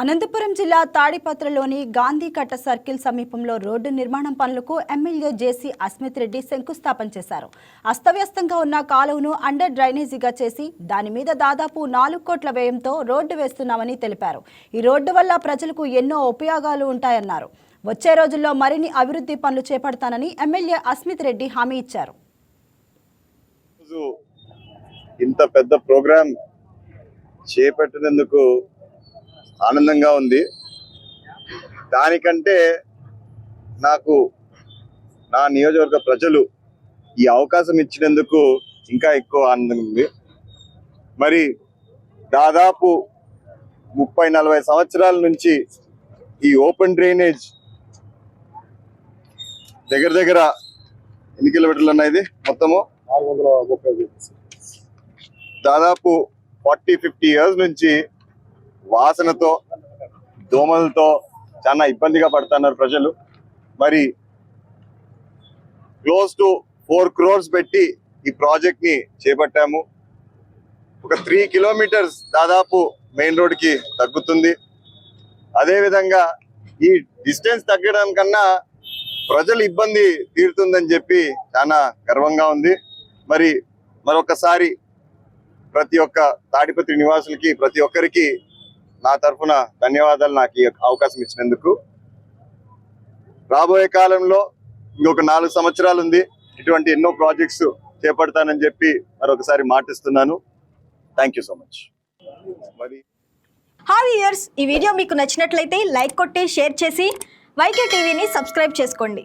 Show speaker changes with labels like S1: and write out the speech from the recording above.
S1: అనంతపురం జిల్లా తాడిపత్రలోని గాంధీ కట్ట సర్కిల్ సమీపంలో రోడ్డు నిర్మాణం పనులకు ఎమ్మెల్యే జేసీ అస్మిత్ రెడ్డి శంకుస్థాపన చేశారు. అస్తవ్యస్తంగా ఉన్న కాలువను అండర్ డ్రైనేజీగా చేసి దాని మీద దాదాపు నాలుగు కోట్ల వ్యయంతో రోడ్డు వేస్తున్నామని తెలిపారు. ఈ రోడ్డు వల్ల ప్రజలకు ఎన్నో ఉపయోగాలు ఉంటాయన్నారు. వచ్చే రోజుల్లో మరిన్ని అభివృద్ధి పనులు చేపడతానని ఎమ్మెల్యే అస్మిత్ రెడ్డి హామీ ఇచ్చారు.
S2: ఇంత పెద్ద ప్రోగ్రాం చేపట్టినందుకు ఆనందంగా ఉంది. దానికంటే నాకు నా నియోజకవర్గ ప్రజలు ఈ అవకాశం ఇచ్చినందుకు ఇంకా ఎక్కువ ఆనందంగా ఉంది. మరి దాదాపు ముప్పై నలభై సంవత్సరాల నుంచి ఈ ఓపెన్ డ్రైనేజ్ దగ్గర దగ్గర ఎన్ని కిలోమీటర్లు ఉన్నాయి మొత్తము?
S3: నాలుగు వందల ముప్పై ఐదు.
S2: దాదాపు ఫార్టీ ఫిఫ్టీ ఇయర్స్ నుంచి వాసనతో దోమలతో చాలా ఇబ్బందిగా పడుతున్నారు ప్రజలు. మరి క్లోజ్ టు ఫోర్ క్రోర్స్ పెట్టి ఈ ప్రాజెక్ట్ని చేపట్టాము. ఒక త్రీ కిలోమీటర్స్ దాదాపు మెయిన్ రోడ్కి తగ్గుతుంది. అదేవిధంగా ఈ డిస్టెన్స్ తగ్గడం కన్నా ప్రజలు ఇబ్బంది తీరుతుందని చెప్పి చాలా గర్వంగా ఉంది. మరి మరొకసారి ప్రతి ఒక్క తాడిపత్రి నివాసులకి ప్రతి ఒక్కరికి నా తరఫున ధన్యవాదాలు నాకు ఈ అవకాశం ఇచ్చినందుకు. రాబోయే కాలంలో ఇంకొక నాలుగు సంవత్సరాలు ఉంది. ఇటువంటి ఎన్నో ప్రాజెక్ట్స్ చేపడతానని చెప్పి మరొకసారి మాటిస్తున్నాను. థ్యాంక్ యూ సో మచ్ మరి
S4: హాయ్ ఇయర్స్ ఈ వీడియో మీకు నచ్చినట్లయితే లైక్ కొట్టి షేర్ చేసి వైకే టీవీని సబ్స్క్రైబ్ చేసుకోండి.